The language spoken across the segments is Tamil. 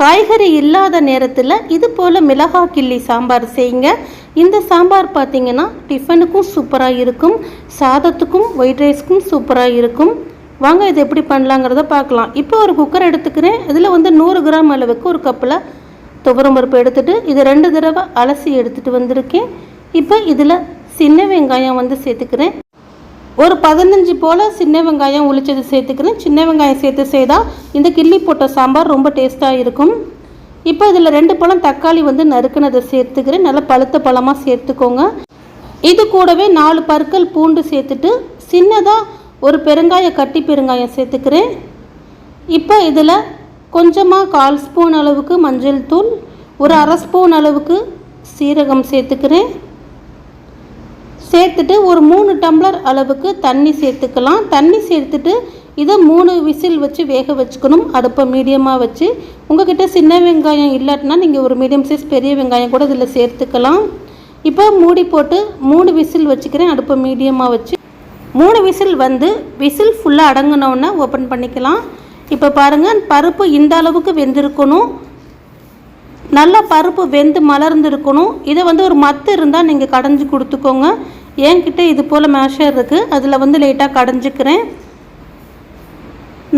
காய்கறி இல்லாத நேரத்தில் இது போல் மிளகாய் கிள்ளி சாம்பார் செய்யுங்க. இந்த சாம்பார் பார்த்தீங்கன்னா டிஃபனுக்கும் சூப்பராக இருக்கும். சாதத்துக்கும் ஒயிட் ரைஸ்க்கும் சூப்பராக இருக்கும். வாங்க இது எப்படி பண்ணலாங்கிறத பார்க்கலாம். இப்போ ஒரு குக்கர் எடுத்துக்கிறேன். இதில் வந்து நூறு கிராம் அளவுக்கு ஒரு கப்பில் துவரம் பருப்பு எடுத்துகிட்டு இது ரெண்டு தடவை அலசி எடுத்துகிட்டு வந்திருக்கேன். இப்போ இதில் சின்ன வெங்காயம் வந்து சேர்த்துக்கிறேன். ஒரு பதினஞ்சு போல் சின்ன வெங்காயம் உளிச்சது சேர்த்துக்கிறேன். சின்ன வெங்காயம் சேர்த்து செய்தால் இந்த கிள்ளி போட்ட சாம்பார் ரொம்ப டேஸ்ட்டாக இருக்கும். இப்போ இதில் ரெண்டு பழம் தக்காளி வந்து நறுக்கினதை சேர்த்துக்கிறேன். நல்லா பழுத்த பழமாக சேர்த்துக்கோங்க. இது கூடவே நாலு பற்கள் பூண்டு சேர்த்துட்டு சின்னதாக ஒரு பெருங்காய கட்டி பெருங்காயம் சேர்த்துக்கிறேன். இப்போ இதில் கொஞ்சமாக கால் ஸ்பூன் அளவுக்கு மஞ்சள் தூள் ஒரு அரை ஸ்பூன் அளவுக்கு சீரகம் சேர்த்துக்கிறேன். சேர்த்துட்டு ஒரு மூணு டம்ளர் அளவுக்கு தண்ணி சேர்த்துக்கலாம். தண்ணி சேர்த்துட்டு இதை மூணு விசில் வச்சு வேக வச்சுக்கணும். அடுப்பை மீடியமாக வச்சு. உங்ககிட்ட சின்ன வெங்காயம் இல்லாட்டினா நீங்கள் ஒரு மீடியம் சைஸ் பெரிய வெங்காயம் கூட இதில் சேர்த்துக்கலாம். இப்போ மூடி போட்டு மூணு விசில் வச்சுக்கிறேன். அடுப்பை மீடியமாக வச்சு. மூணு விசில் வந்து விசில் ஃபுல்லாக அடங்கினோடனே ஓப்பன் பண்ணிக்கலாம். இப்போ பாருங்கள் பருப்பு இந்த அளவுக்கு வெந்திருக்கணும். நல்லா பருப்பு வெந்து மலர்ந்துருக்கணும். இதை வந்து ஒரு மத்து இருந்தால் நீங்கள் கடைஞ்சி கொடுத்துக்கோங்க. என்கிட்ட இது போல் மேஷர் இருக்குது அதில் வந்து லைட்டாக கடைஞ்சிக்கிறேன்.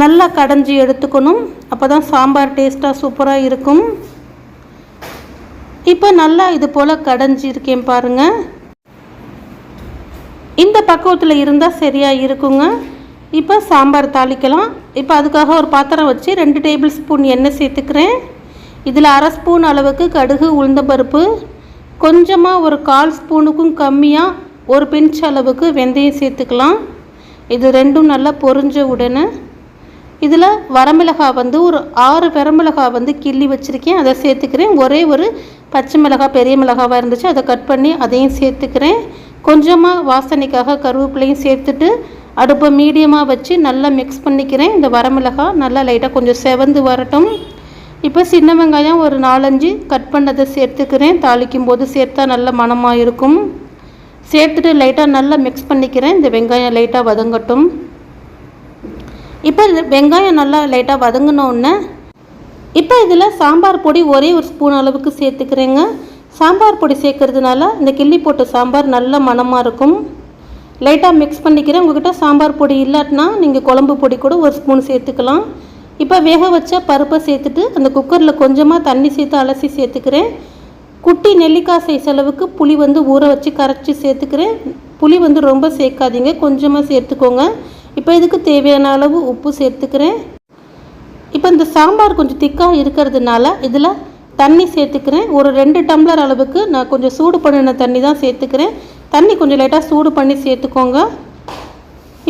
நல்லா கடைஞ்சி எடுத்துக்கணும். அப்போ தான் சாம்பார் டேஸ்ட்டாக சூப்பராக இருக்கும். இப்போ நல்லா இது போல் கடைஞ்சிருக்கேன் பாருங்கள் இந்த பக்குவத்தில் இருந்தால் சரியாக இருக்குங்க. இப்போ சாம்பார் தாளிக்கலாம். இப்போ அதுக்காக ஒரு பாத்திரம் வச்சு ரெண்டு டேபிள் ஸ்பூன் எண்ணெய் சேர்த்துக்கிறேன். இதில் அரை ஸ்பூன் அளவுக்கு கடுகு உளுந்தம்பருப்பு கொஞ்சமாக ஒரு கால் ஸ்பூனுக்கும் கம்மியாக ஒரு பிஞ்ச் அளவுக்கு வெந்தயம் சேர்த்துக்கலாம். இது ரெண்டும் நல்லா பொரிஞ்ச உடனே. இதில் வரமிளகாய் வந்து ஒரு ஆறு வரமிளகாய் வந்து கிள்ளி வச்சுருக்கேன். அதை சேர்த்துக்கிறேன். ஒரே ஒரு பச்சை மிளகாய் பெரிய மிளகாவாக இருந்துச்சு அதை கட் பண்ணி அதையும் சேர்த்துக்கிறேன். கொஞ்சமாக வாசனைக்காக கருவேப்பிலையும் சேர்த்துட்டு அடுப்பை மீடியமாக வச்சு நல்லா மிக்ஸ் பண்ணிக்கிறேன். இந்த வரமிளகாய் நல்லா லைட்டாக கொஞ்சம் செவந்து வரட்டும். இப்போ சின்ன வெங்காயம் ஒரு நாலஞ்சு கட் பண்ணதை சேர்த்துக்கிறேன். தாளிக்கும் போது சேர்த்தா நல்ல மணமாக இருக்கும். சேர்த்துட்டு லைட்டாக நல்லா மிக்ஸ் பண்ணிக்கிறேன். இந்த வெங்காயம் லைட்டாக வதங்கட்டும். இப்போ வெங்காயம் நல்லா லைட்டாக வதங்கினோடனே இப்போ இதில் சாம்பார் பொடி ஒரே ஒரு ஸ்பூன் அளவுக்கு சேர்த்துக்கிறேங்க. சாம்பார் பொடி சேர்க்கறதுனால இந்த கிள்ளி போட்ட சாம்பார் நல்ல மணமாக இருக்கும். லைட்டாக மிக்ஸ் பண்ணிக்கிறேன். உங்கள்கிட்ட சாம்பார் பொடி இல்லாட்டினா நீங்கள் குழம்பு பொடி கூட ஒரு ஸ்பூன் சேர்த்துக்கலாம். இப்போ வேக வச்ச பருப்பை சேர்த்துட்டு அந்த குக்கரில் கொஞ்சமாக தண்ணி சேர்த்து அலசி சேர்த்துக்கிறேன். குட்டி நெல்லிக்காய் சைஸ் அளவுக்கு புளி வந்து ஊற வச்சு கரைச்சி சேர்த்துக்கிறேன். புளி வந்து ரொம்ப சேர்க்காதீங்க கொஞ்சமாக சேர்த்துக்கோங்க. இப்போ இதுக்கு தேவையான அளவு உப்பு சேர்த்துக்கிறேன். இப்போ இந்த சாம்பார் கொஞ்சம் திக்காக இருக்கிறதுனால இதில் தண்ணி சேர்த்துக்கிறேன். ஒரு ரெண்டு டம்ளர் அளவுக்கு நான் கொஞ்சம் சூடு பண்ணின தண்ணி தான் சேர்த்துக்கிறேன். தண்ணி கொஞ்சம் லைட்டாக சூடு பண்ணி சேர்த்துக்கோங்க.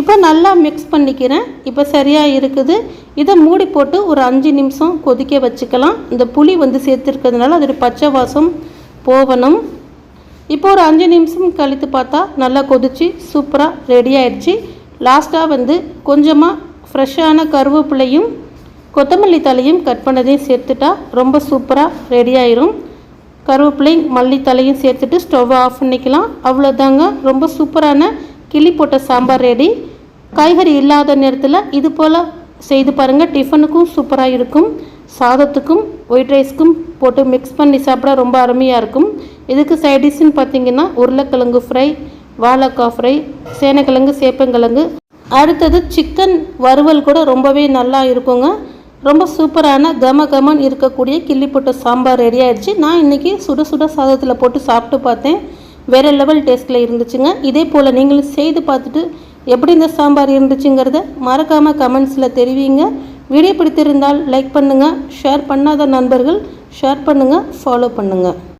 இப்போ நல்லா மிக்ஸ் பண்ணிக்கிறேன். இப்போ சரியாக இருக்குது. இதை மூடி போட்டு ஒரு அஞ்சு நிமிஷம் கொதிக்க வச்சுக்கலாம். இந்த புளி வந்து சேர்த்துருக்கிறதுனால அதோட பச்சை வாசம் போகணும் இப்போ ஒரு அஞ்சு நிமிஷம் கழித்து பார்த்தா நல்லா கொதிச்சு சூப்பராக ரெடி ஆயிடுச்சு. லாஸ்ட்டாக வந்து கொஞ்சமாக ஃப்ரெஷ்ஷான கருவேப்பிலையும் கொத்தமல்லி தலையும் கட் பண்ணதையும் சேர்த்துட்டா ரொம்ப சூப்பராக ரெடி ஆயிரும். கருவேப்பிலை மல்லித்தலையும் சேர்த்துட்டு ஸ்டவ் ஆஃப் பண்ணிக்கலாம். அவ்வளோதாங்க ரொம்ப சூப்பரான கிளி போட்ட சாம்பார் ரெடி காய்கறி இல்லாத நேரத்தில் இது போல் செய்து பாருங்கள் டிஃபனுக்கும் சூப்பராக இருக்கும். சாதத்துக்கும் ஒயிட் ரைஸ்க்கும் போட்டு மிக்ஸ் பண்ணி சாப்பிட ரொம்ப அருமையாக இருக்கும். இதுக்கு சைடிஷ்னு பார்த்தீங்கன்னா உருளைக்கிழங்கு ஃப்ரை வாழைக்காய் ஃப்ரை சேனைக்கிழங்கு சேப்பங்கிழங்கு. அடுத்தது சிக்கன் வறுவல் கூட ரொம்பவே நல்லா இருக்குங்க. ரொம்ப சூப்பரான கம கமன் இருக்கக்கூடிய கிள்ளி போட்ட சாம்பார் ரெடி ஆயிடுச்சு. நான் இன்றைக்கி சுட சுட சாதத்தில் போட்டு சாப்பிட்டு பார்த்தேன். வேறு லெவல் டேஸ்ட்டில் இருந்துச்சுங்க. இதே போல் நீங்களும் செய்து பார்த்துட்டு எப்படி இந்த சாம்பார் இருந்துச்சுங்கிறத மறக்காமல் கமெண்ட்ஸில் தெரிவிங்க. வீடியோ பிடித்திருந்தால் லைக் பண்ணுங்கள் ஷேர் பண்ணாத நண்பர்கள் ஷேர் பண்ணுங்கள் ஃபாலோ பண்ணுங்கள்